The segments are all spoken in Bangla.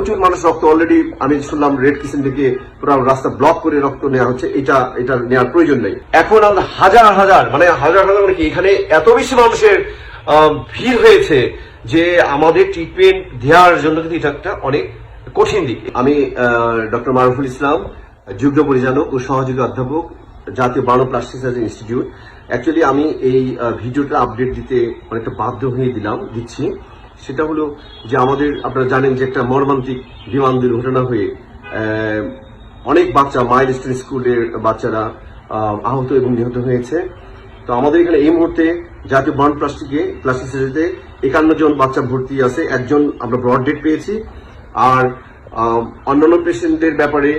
প্রচুর মানুষ রক্ত অলরেডি আমি শুনলাম রেড কিচেন থেকে পুরো রাস্তা ব্লক করে রক্ত নেওয়া হচ্ছে, এটা এটা নেওয়ার প্রয়োজন নেই। এখন হাজার হাজার মানে হাজার হাজার মানে কি, এখানে এত বেশি মানুষের ভিড় হয়েছে যে আমাদের ট্রিটমেন্ট দেওয়ার জন্য কিন্তু এটা একটা অনেক কঠিন দিক। আমি ডক্টর মারুফুল ইসলাম, যুগ্ম পরিচালক ও সহযোগী অধ্যাপক, জাতীয় burn plastic surgery institute. Actually আমি এই ভিডিওটা আপডেট দিতে অনেকটা বাধ্য হয়ে দিলাম, দিচ্ছি। সেটা হলো যে আমাদের, আপনারা জানেন যে একটা মর্মান্তিক বিমান দুর্ঘটনা হয়ে অনেক বাচ্চা মাইল স্টোন স্কুলের বাচ্চারা আহত এবং নিহত হয়েছে। তো আমাদের এখানে এই মুহূর্তে জাতীয় বন্ড প্লাস্টিকে সার্জারিতে একান্ন জন বাচ্চা ভর্তি আছে, একজন আমরা ব্রড ডেট পেয়েছি। আর অন্যান্য পেশেন্টদের ব্যাপারে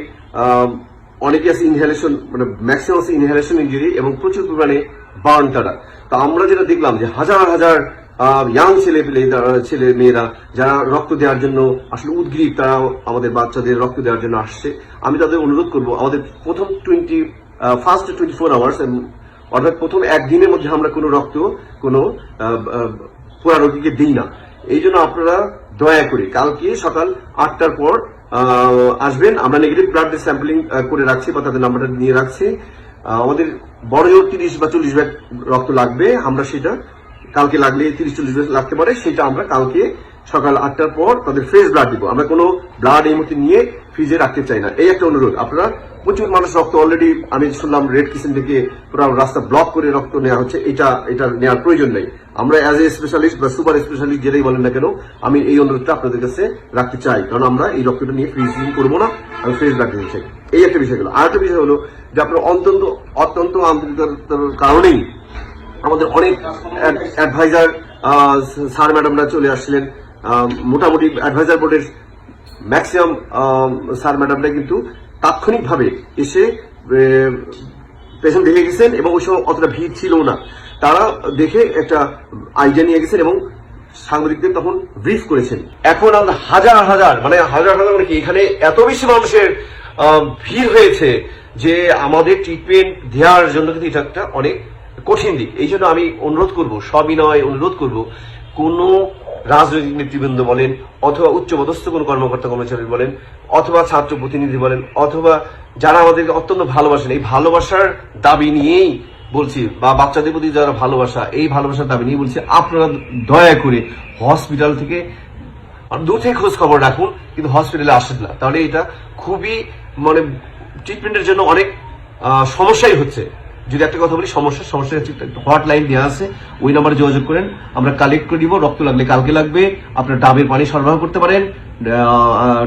অনেকে আছে ইনহেলেশন মানে ম্যাক্সিমাম আছে ইনহেলেশন ইঞ্জুরি এবং প্রচুর পরিমাণে বার্ন তারা। তো আমরা যেটা দেখলাম যে হাজার হাজার ইয়াং ছেলে ছেলে মেয়েরা যারা রক্ত দেওয়ার জন্য আসলে উদ্গ্রীব, তারা আমাদের বাচ্চাদের রক্ত দেওয়ার জন্য আসছে। আমি তাদের অনুরোধ করব, আমাদের প্রথম twenty first twenty four hours অর্থাৎ প্রথম একদিনের মধ্যে আমরা কোনো রক্ত, কোনো পোড়া রোগীকে দিই না। এই জন্য আপনারা দয়া করে কালকে সকাল আটটার পর আসবেন। আমরা নেগেটিভ ব্লাড স্যাম্পলিং করে রাখছি বা তাদের নাম্বারটা নিয়ে রাখছি। আমাদের বড় জোর তিরিশ বা চল্লিশ ব্যাগ রক্ত লাগবে। আমরা সেটা কালকে লাগলে তিরিশ চল্লিশ লাগতে পারে, সেটা আমরা কালকে সকাল আটটার পর তাদের ফ্রেশ ব্লাড দিব। আমরা কোনো ব্লাড এই মুহূর্তে নিয়ে ফ্রিজে রাখতে চাই না। এই একটা অনুরোধ, আপনারা প্রচুর মানুষ রক্ত অলরেডি আমি শুনলাম রেড কিচেন থেকে পুরো রাস্তা ব্লক করে রক্ত নেওয়া হচ্ছে, এটা এটা নেওয়ার প্রয়োজন নেই। আমরা অ্যাজ এ স্পেশালিস্ট বা সুপার স্পেশালিস্ট যেটাই বলেন না কেন, আমি এই অনুরোধটা আপনাদের কাছে রাখতে চাই। কারণ আমরা এই রক্তটা নিয়ে ফ্রিজিং করব না, আমি ফ্রেশ ব্লাড দিতে চাই। এই একটা বিষয় হলো আর একটা বিষয় হলো যে আপনার অত্যন্ত অত্যন্ত আন্তরিকতার কারণেই আমাদের অনেক অ্যাডভাইজার স্যার ম্যাডামরা চলে আসছিলেন। মোটামুটি অ্যাডভাইজার বোর্ডের ম্যাক্সিমাম স্যার ম্যাডামরা কিন্তু তাৎক্ষণিকভাবে এসে পেশেন্ট দেখে গেছেন এবং ওই সময় অতটা ভিড় ছিল না। তারা দেখে একটা আইডিয়া নিয়ে গেছেন এবং সাংবাদিকদের তখন ব্রিফ করেছেন। এখন আমরা হাজার হাজার মানে হাজার হাজার মানে কি, এখানে এত বেশি মানুষের ভিড় হয়েছে যে আমাদের ট্রিটমেন্ট দেওয়ার জন্য কিন্তু এটা একটা অনেক কঠিন দিক। এই জন্য আমি অনুরোধ করব, সবিনয় অনুরোধ করব, কোনো রাজনৈতিক নেতৃবৃন্দ বলেন, অথবা উচ্চপদস্থ কোনো কর্মকর্তা কর্মচারী বলেন, অথবা ছাত্র প্রতিনিধি বলেন, অথবা যারা আমাদেরকে অত্যন্ত ভালোবাসেন, এই ভালোবাসার দাবি নিয়েই বলছি, বা বাচ্চাদের প্রতি যারা ভালোবাসা, এই ভালোবাসার দাবি নিয়ে বলছি, আপনারা দয়া করে হসপিটাল থেকে আর দূর থেকে খোঁজ খবর রাখুন, কিন্তু হসপিটালে আসেন না। তাহলে এটা খুবই মানে ট্রিটমেন্টের জন্য অনেক সমস্যাই হচ্ছে। যদি একটা কথা বলি, সমস্যা সমস্যা হচ্ছে হট লাইন দেওয়া আছে, ওই নাম্বারে যোগাযোগ করেন, আমরা কালেক্ট করে দিব, রক্ত লাগলে কালকে লাগবে, আপনার ডাবের পানি সরবরাহ করতে পারেন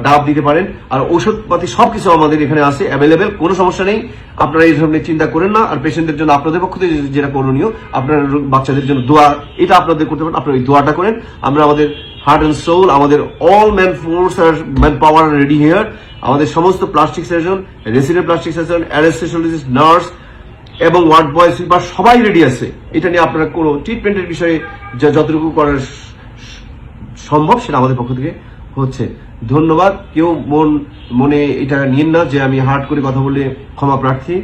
ডাব দিতে পারেন, আর ঔষধপাতি সবকিছু আমাদের এখানে আছে অ্যাভেলেবেল কোনো সমস্যা নেই, আপনারা এই ধরনের চিন্তা করেন না, আর পেশেন্টদের জন্য, আপনাদের পক্ষ থেকে যেটা করণীয়, আপনার বাচ্চাদের জন্য দোয়া, এটা আপনাদের করতে পারেন, আপনারা এই দোয়াটা করেন, আমরা আমাদের হার্ট অ্যান্ড সোল আমাদের অল ম্যান ফোর্স আর ম্যান পাওয়ার রেডি হেয়ার আমাদের সমস্ত plastic surgeon resident plastic surgeon anaesthesiologist nurse এবং ওয়ার্ড বয় সুইপার সবাই রেডি আছে, এটা নিয়ে আপনারা কোনো ট্রিটমেন্টের বিষয়ে যতটুকু করার সম্ভব সেটা আমাদের পক্ষ থেকে হচ্ছে। ধন্যবাদ। কেউ মন মনে এটা নিন না যে আমি হার্ট করে কথা বলে ক্ষমা প্রার্থী।